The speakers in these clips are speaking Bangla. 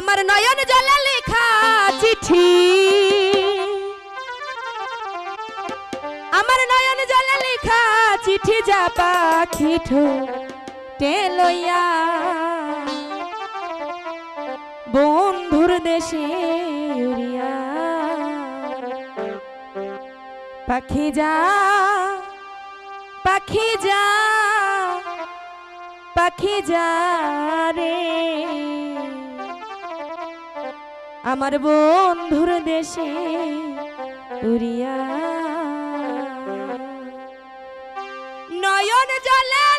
আমার নয়ন জলে লেখা চিঠি। আমার নয়ন জলে লেখা চিঠি যা পাখি ঠোঁটে লইয়া। বন্ধুর দেশে উড়িয়া। পাখি যা পাখি যা পাখি যা রে। আমার বন্ধুর দেশে উড়িয়া। নয়ন জলে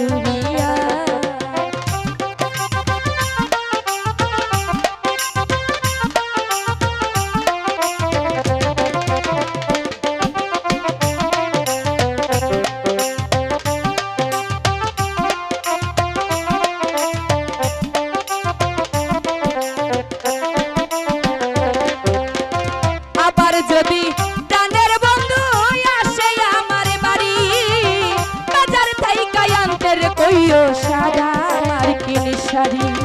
you. লইও সারা মার্কিন শাড়ি।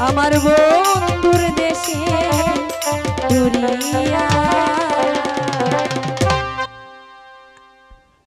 আমার বন্ধুর দেশে দুরিয়া